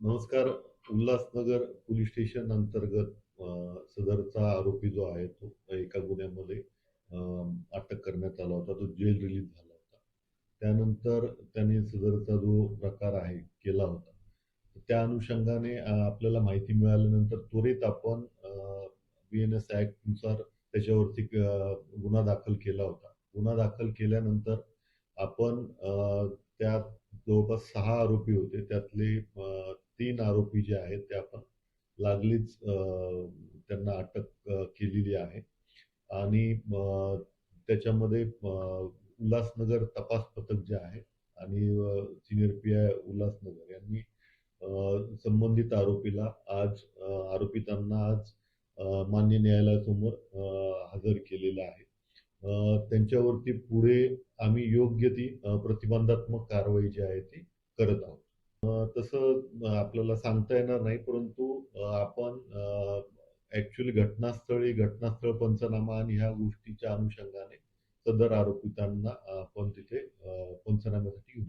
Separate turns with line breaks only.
नमस्कार. Ulhasnagar police station अंतर्गत सदरचा आरोपी जो आहे तो एका गुन्ह्यामध्ये अटक करण्यात आला होता. तो जेल रिलीज झाला होता. त्यानंतर त्याने सदरचा जो प्रकार आहे केला होता. त्या अनुषंगाने आपल्याला माहिती मिळाल्यानंतर त्वरित आपण बी एन एस ऍक्टनुसार त्याच्यावरती गुन्हा दाखल केला होता. गुन्हा दाखल केल्यानंतर आपण त्यात जवळपास सहा आरोपी होते. त्यातले तीन आरोपी जे आहेत ते आपण लागलीच त्यांना अटक केलेली आहे. आणि त्याच्यामध्ये उल्हासनगर तपास पथक जे आहे आणि सिनियर पी आय उल्हासनगर यांनी संबंधित आरोपीला आज आरोपितांना आज मान्य न्यायालयासमोर हजर केलेलं आहे. त्यांच्यावरती पुढे आम्ही योग्य ती प्रतिबंधात्मक कारवाई जी आहे ती करत आहोत. तसं आपल्याला सांगता येणार नाही परंतु आपण ऍक्च्युअली घटनास्थळी घटनास्थळ पंचनामा आणि ह्या गोष्टीच्या अनुषंगाने सदर आरोपितांना आपण तिथे पंचनाम्यासाठी